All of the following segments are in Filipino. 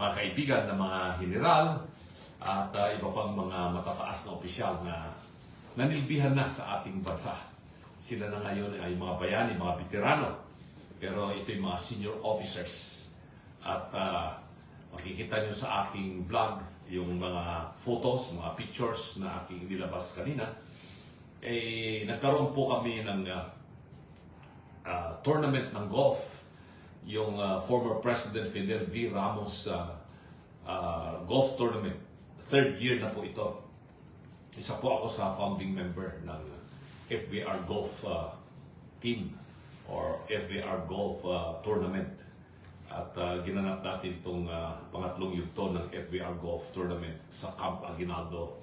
mga kaibigan na mga general at uh, iba pang mga matataas na opisyal na nanilbihan na sa ating bansa. Sila na ngayon ay mga bayani, mga veterano. Pero ito yung mga senior officers. At uh, makikita nyo sa aking vlog yung mga photos, mga pictures na aking nilabas kanina. Eh, nagkaroon po kami ng uh, uh, tournament ng golf. Yung uh, former President Fidel V. Ramos uh, uh, golf tournament. Third year na po ito. Isa po ako sa founding member ng FBR Golf uh, team or FBR Golf uh, tournament. At uh, ginanap natin itong uh, pangatlong yugto ng FBR Golf Tournament sa Camp Aguinaldo,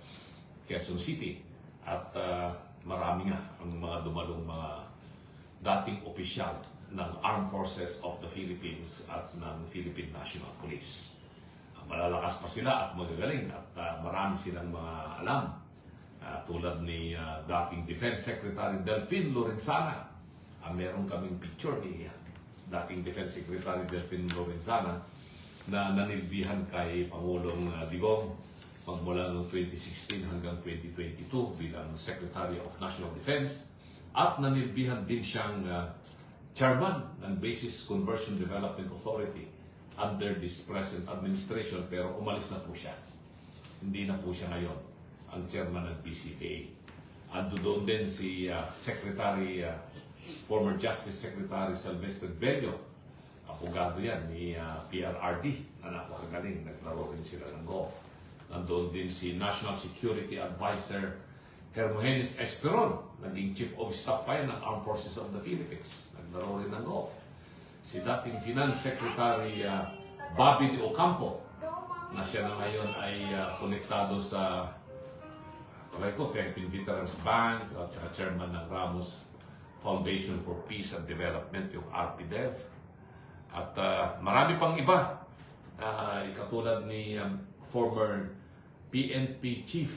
Quezon City. At uh, marami nga ang mga dumalong mga dating opisyal ng Armed Forces of the Philippines at ng Philippine National Police. Uh, malalakas pa sila at magagaling at uh, marami silang mga alam. Uh, tulad ni uh, dating Defense Secretary Delfin Lorenzana. Uh, meron kaming picture ni uh, dating Defense Secretary Delfin Lorenzana na nanilbihan kay Pangulong uh, Digong magmula noong 2016 hanggang 2022 bilang Secretary of National Defense at nanilbihan din siyang uh, chairman ng Basis Conversion Development Authority under this present administration pero umalis na po siya. Hindi na po siya ngayon ang chairman ng BCPA. Ando doon din si uh, Secretary, uh, former Justice Secretary Sylvester Bello. Apogado yan ni uh, PRRD na napakagaling. Naglaro rin sila ng golf. Nandoon din si National Security Advisor Hermogenes Esperon. Naging Chief of Staff pa yan ng Armed Forces of the Philippines. Naglaro rin ng golf. Si dating Finance Secretary uh, Bobby De Ocampo na siya na ngayon ay uh, konektado sa Tulad ko, Philippine Veterans Bank at saka chairman ng Ramos Foundation for Peace and Development, yung RPDEV. At ah, marami pang iba. Uh, katulad ni um, former PNP Chief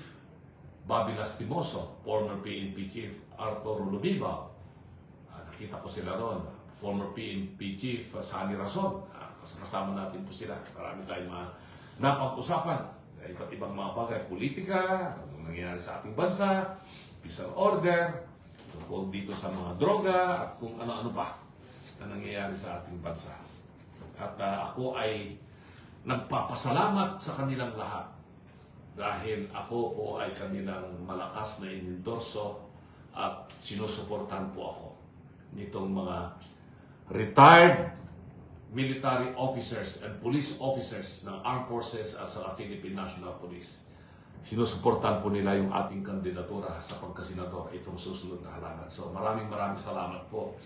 Bobby Lastimoso, former PNP Chief Arthur Lubiba. Nakita ko sila ron. Former PNP Chief uh, Sani Rason. Ah, kasama natin po sila. Marami tayong mga napag-usapan sa iba't ibang mga bagay, politika, ang nangyayari sa ating bansa, peace and order, tungkol dito sa mga droga, at kung ano-ano pa na nangyayari sa ating bansa. At ah, ako ay nagpapasalamat sa kanilang lahat dahil ako po ay kanilang malakas na inendorso at sinusuportahan po ako nitong mga retired military officers and police officers ng Armed Forces at sa Philippine National Police. Sinusuportahan po nila yung ating kandidatura sa pagkasenador itong susunod na halalan. So maraming maraming salamat po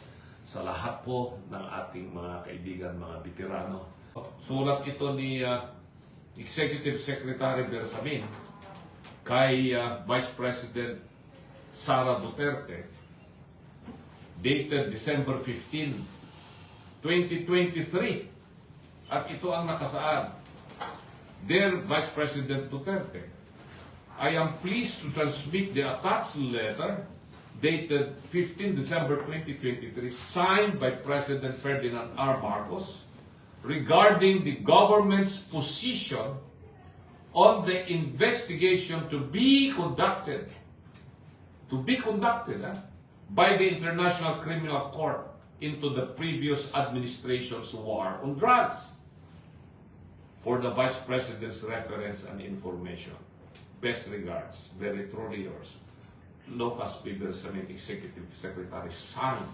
sa lahat po ng ating mga kaibigan, mga veterano. Sulat ito ni uh, Executive Secretary Bersamin kay uh, Vice President Sara Duterte dated December 15, 2023. At ito ang nakasaad. Dear Vice President Duterte, I am pleased to transmit the attached letter dated 15 December 2023 signed by President Ferdinand R. Marcos regarding the government's position on the investigation to be conducted to be conducted ah, by the International Criminal Court into the previous administration's war on drugs for the Vice President's reference and information. Best regards, very truly yours. Lucas P. Bersamin, Executive Secretary, signed.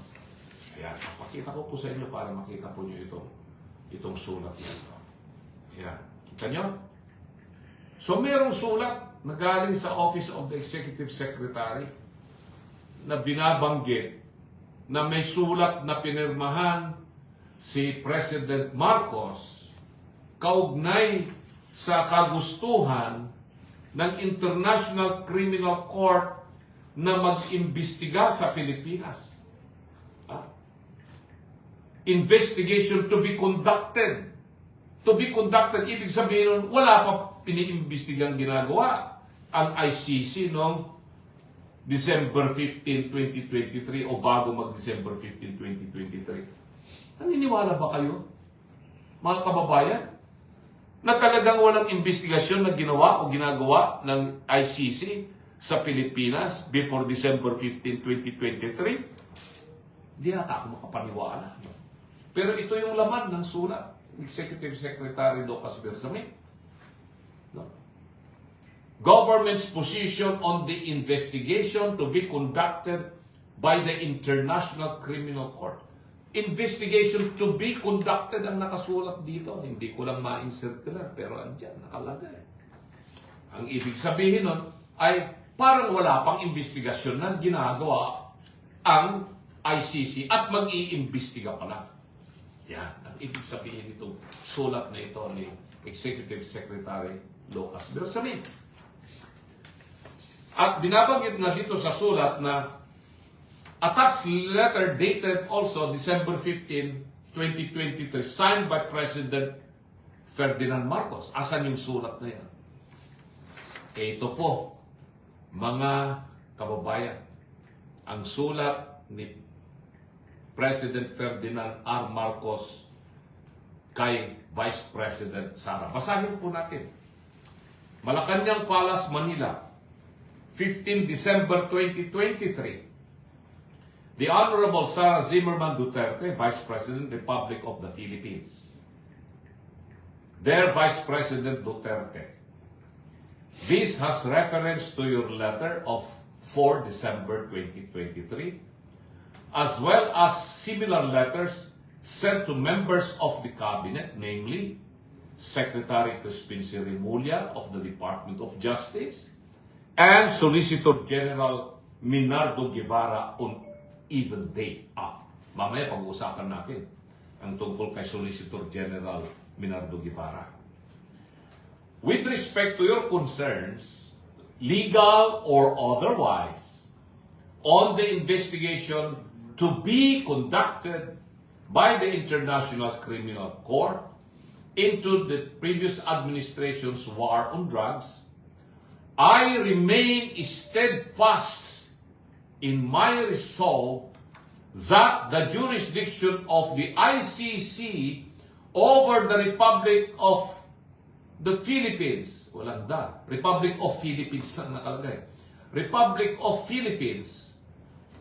Ayan, pakita ko po sa inyo para makita po nyo itong, itong sulat na ito. Ayan, kita nyo? So merong sulat na galing sa Office of the Executive Secretary na binabanggit na may sulat na pinirmahan si President Marcos kaugnay sa kagustuhan ng International Criminal Court na mag-imbestiga sa Pilipinas. Ah. Investigation to be conducted. To be conducted, ibig sabihin nun, wala pa piniimbestigang ginagawa ang ICC noong December 15, 2023 o bago mag-December 15, 2023. Naniniwala ba kayo? Mga kababayan? na talagang walang investigasyon na ginawa o ginagawa ng ICC sa Pilipinas before December 15, 2023? Hindi yata ako makapaniwala. Pero ito yung laman ng sulat Executive Secretary Lucas Bersamin. Government's position on the investigation to be conducted by the International Criminal Court. Investigation to be conducted ang nakasulat dito. Hindi ko lang ma-insert ko pero andyan, nakalagay. Ang ibig sabihin nun ay parang wala pang investigasyon na ginagawa ang ICC at mag-iimbestiga pa lang. Yan, ang ibig sabihin itong sulat na ito ni Executive Secretary Lucas Bersamin. At binabanggit na dito sa sulat na attached letter dated also December 15, 2023, signed by President Ferdinand Marcos. Asan yung sulat na yan? Eh, ito po, mga kababayan, ang sulat ni President Ferdinand R. Marcos kay Vice President Sara. Basahin po natin. Malacanang Palace, Manila, 15 December 2023. The Honorable Sara Zimmerman Duterte, Vice President, Republic of the Philippines. Dear Vice President Duterte, this has reference to your letter of 4 December 2023, as well as similar letters sent to members of the Cabinet, namely Secretary Crispin Sirimulia of the Department of Justice and Solicitor General Minardo Guevara on even day up. Mamaya pag-uusapan natin ang tungkol kay Solicitor General Minardo Guevara. With respect to your concerns, legal or otherwise, on the investigation to be conducted by the International Criminal Court into the previous administration's war on drugs, I remain steadfast in my resolve that the jurisdiction of the ICC over the Republic of the Philippines, walang da, Republic of Philippines lang nakalagay. Republic of Philippines,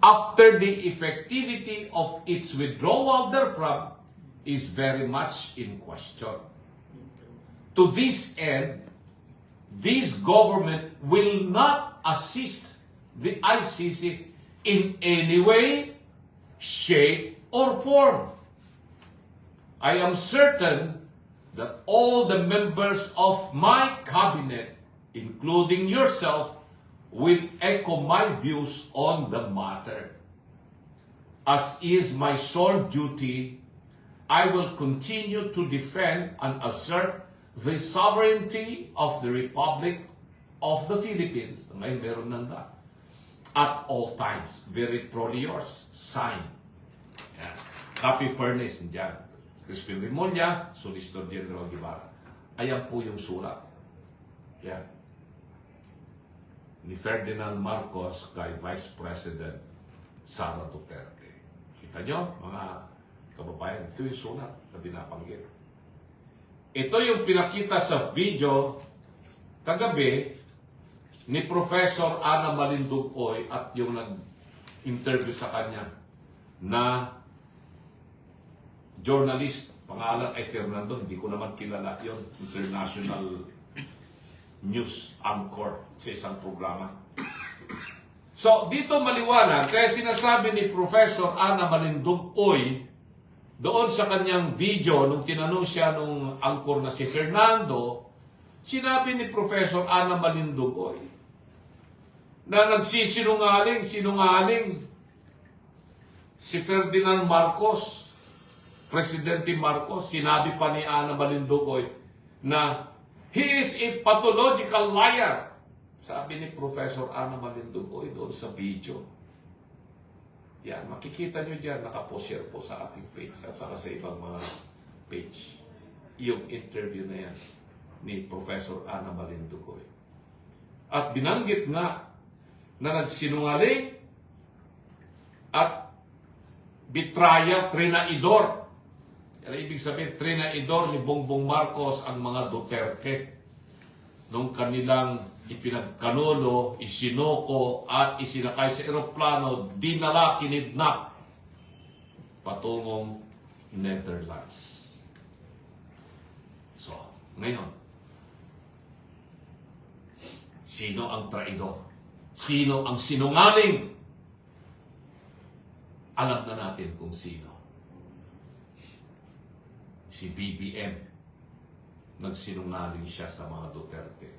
after the effectivity of its withdrawal therefrom, is very much in question. To this end, this government will not assist the ICC in any way, shape, or form. I am certain that all the members of my cabinet, including yourself, will echo my views on the matter. As is my sole duty, I will continue to defend and assert the sovereignty of the Republic of the Philippines. Ngayon, meron nanda. At all times. Very truly yours. Sign. Yan. Copy furnace. Diyan. Crispin Rimonia, Solicitor General Guevara. Ayan po yung sulat. Yan. Ni Ferdinand Marcos kay Vice President Sara Duterte. Kita nyo, mga kababayan, ito yung sulat na binabanggit. Ito yung pinakita sa video kagabi ni Professor Ana Malindugoy at yung nag-interview sa kanya na journalist, pangalan ay Fernando, hindi ko naman kilala yon international news anchor sa isang programa. So, dito maliwanag, kaya sinasabi ni Professor Ana Malindugoy doon sa kanyang video, nung tinanong siya nung angkor na si Fernando, sinabi ni Professor Ana Malindugoy na nagsisinungaling, sinungaling si Ferdinand Marcos, Presidente Marcos, sinabi pa ni Ana Malindugoy na he is a pathological liar. Sabi ni Professor Ana Malindugoy doon sa video. Yan, makikita nyo dyan, nakaposhare po sa ating page at saka sa ibang mga page. Yung interview na yan ni Professor Ana Malindugoy. At binanggit nga na nagsinungaling at bitraya, trinaidor. Ano ibig sabihin? Trinaidor ni Bongbong Marcos ang mga Duterte nung kanilang ipinagkanulo, isinoko at isinakay sa eroplano, dinala, kinidnap patungong Netherlands. So, ngayon, sino ang traidor? Sino ang sinungaling? Alam na natin kung sino. Si BBM. Nagsinungaling siya sa mga Duterte.